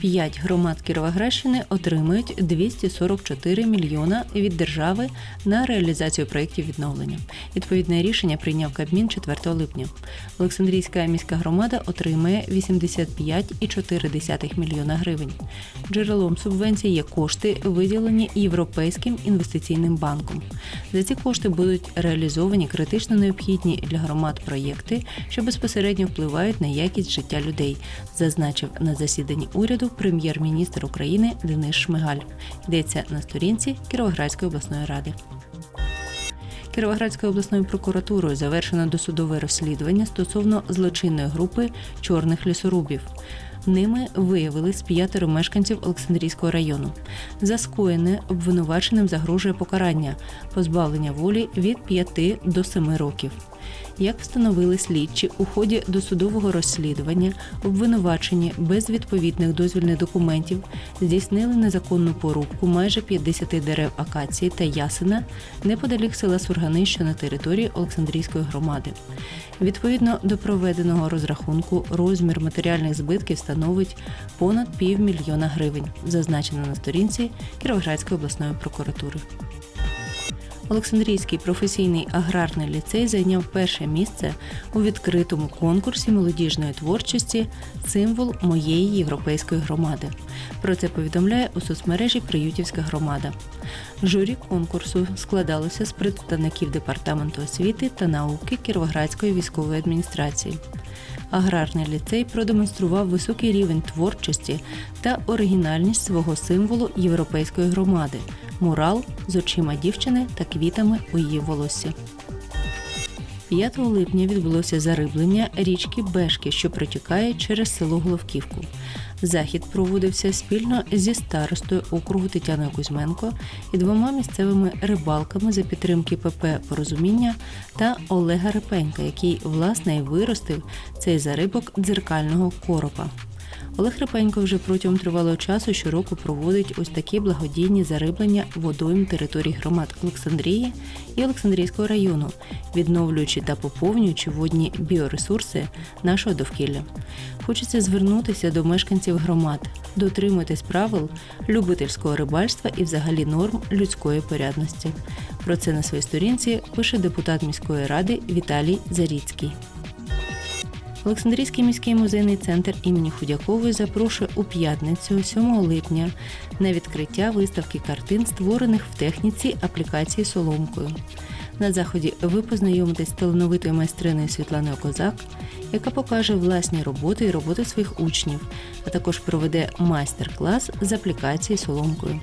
П'ять громад Кіровоградщини отримують 244 мільйона від держави на реалізацію проєктів відновлення. Відповідне рішення прийняв Кабмін 4 липня. Олександрійська міська громада отримає 85,4 мільйона гривень. Джерелом субвенцій є кошти, виділені Європейським інвестиційним банком. За ці кошти будуть реалізовані критично необхідні для громад проєкти, що безпосередньо впливають на якість життя людей, зазначив на засіданні уряду прем'єр-міністр України Денис Шмигаль. Йдеться на сторінці Кіровоградської обласної ради. Кіровоградською обласною прокуратурою завершено досудове розслідування стосовно злочинної групи чорних лісорубів. Ними виявились п'ятеро мешканців Олександрійського району. За скоєне обвинуваченим загрожує покарання позбавлення волі від 5 до 7 років. Як встановили слідчі у ході досудового розслідування, обвинувачені без відповідних дозвільних документів здійснили незаконну порубку майже 50 дерев акації та ясена неподалік села Сургани, що на території Олександрійської громади. Відповідно до проведеного розрахунку, розмір матеріальних збитків становить понад півмільйона гривень, зазначено на сторінці Кіровоградської обласної прокуратури. Олександрійський професійний аграрний ліцей зайняв перше місце у відкритому конкурсі молодіжної творчості Символ моєї європейської громади. Про це повідомляє у соцмережі Приютівська громада. Журі конкурсу складалося з представників департаменту освіти та науки Кіровоградської військової адміністрації. Аграрний ліцей продемонстрував високий рівень творчості та оригінальність свого символу європейської громади мурал з очима дівчини та квітами у її волоссі. 5 липня відбулося зариблення річки Бешки, що протікає через село Головківку. Захід проводився спільно зі старостою округу Тетяною Кузьменко і двома місцевими рибалками за підтримки ПП Порозуміння та Олега Репенька, який власне і виростив цей зарибок дзеркального коропа. Олег Репенько вже протягом тривалого часу щороку проводить ось такі благодійні зариблення водойм територій громад Олександрії і Олександрійського району, відновлюючи та поповнюючи водні біоресурси нашого довкілля. Хочеться звернутися до мешканців громад, дотримуйтесь правил любительського рибальства і взагалі норм людської порядності. Про це на своїй сторінці пише депутат міської ради Віталій Заріцький. Олександрійський міський музейний центр імені Худякової запрошує у п'ятницю, 7 липня, на відкриття виставки картин, створених в техніці аплікації соломкою. На заході ви познайомитесь з талановитою майстриною Світланою Козак, яка покаже власні роботи і роботи своїх учнів, а також проведе майстер-клас з аплікації соломкою.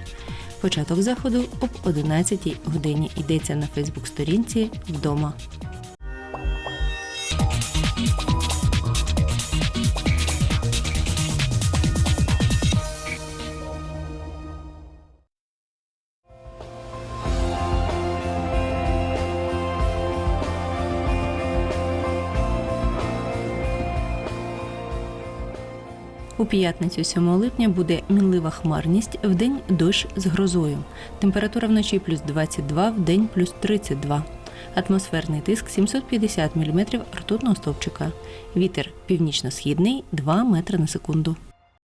Початок заходу об 11 годині йдеться на Фейсбук-сторінці вдома. У п'ятницю 7 липня буде мінлива хмарність, вдень дощ з грозою. Температура вночі плюс 22, вдень плюс 32. Атмосферний тиск 750 мм ртутного стовпчика. Вітер північно-східний 2 метри на секунду.